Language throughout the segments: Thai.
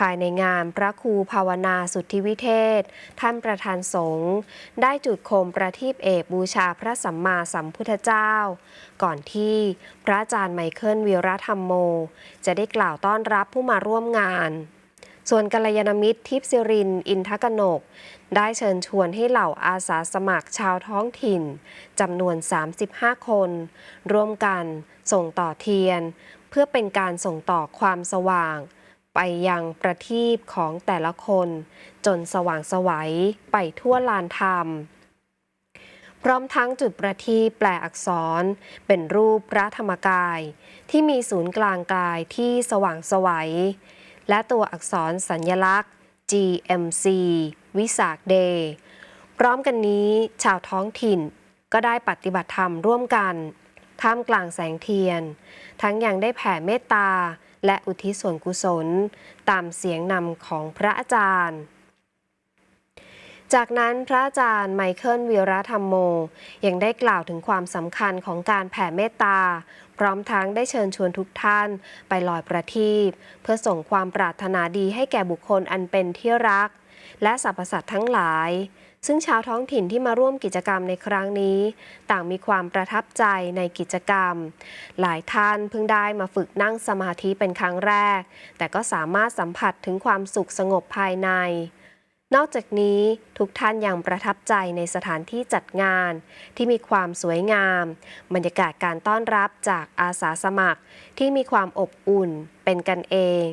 ภายในงานพระครูภาวนาสุทธิวิเทศ ท่านประธานสงฆ์ได้จุดโคมประทีปเอกบูชาพระสัมมาสัมพุทธเจ้า ก่อนที่พระอาจารย์ไมเคิลวีระธรรมโม จะได้กล่าวต้อนรับผู้มาร่วมงานส่วนกัลยาณมิตรทิพย์สิริน อินทกนก ได้เชิญชวนให้เหล่าอาสาสมัครชาวท้องถิ่นจำนวน 35 คน ร่วมกันส่งต่อเทียน เพื่อเป็นการส่งต่อความสว่าง ไปยังประทีปของแต่ละคน จนสว่างสวัยไปทั่วลานธรรม พร้อมทั้งจุดประทีปแปลอักษร เป็นรูปพระธรรมกาย ที่มีศูนย์กลางกายที่สว่างสวัย และตัวอักษรสัญญลักษณ์ GMC วิสาเดย์พร้อมกันนี้ชาวท้องถิ่นก็ได้ปฏิบัติธรรมร่วมกัน ท่ามกลางแสงเทียน ทั้งยังได้แผ่เมตตา และอุทิศส่วนกุศล ตามเสียงนำของพระอาจารย์ จากนั้นพระอาจารย์ไมเคิลวีระธรรมโม ยังได้กล่าวถึงความสำคัญของการแผ่เมตตา พร้อมทั้งได้เชิญชวนทุกท่านไปลอยประทีปเพื่อส่งความปรารถนาดีให้แก่บุคคลอันเป็นที่รัก และสรรพสัตว์ทั้งหลาย ซึ่งชาวท้องถิ่นที่มาร่วมกิจกรรมในครั้งนี้ ต่างมีความประทับใจในกิจกรรม หลายท่านเพิ่งได้มาฝึกนั่งสมาธิเป็นครั้งแรก แต่ก็สามารถสัมผัสถึงความสุขสงบภายใน นอกจากนี้ทุกท่านยังประทับใจในสถานที่จัดงาน ที่มีความสวยงาม บรรยากาศการต้อนรับจากอาสาสมัคร ที่มีความอบอุ่นเป็นกันเอง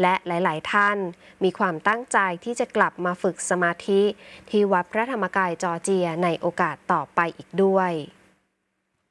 และหลาย ๆ ท่านมีความตั้งใจที่จะกลับมาฝึกสมาธิ ที่วัดพระธรรมกายจอร์เจียในโอกาสต่อไปอีกด้วย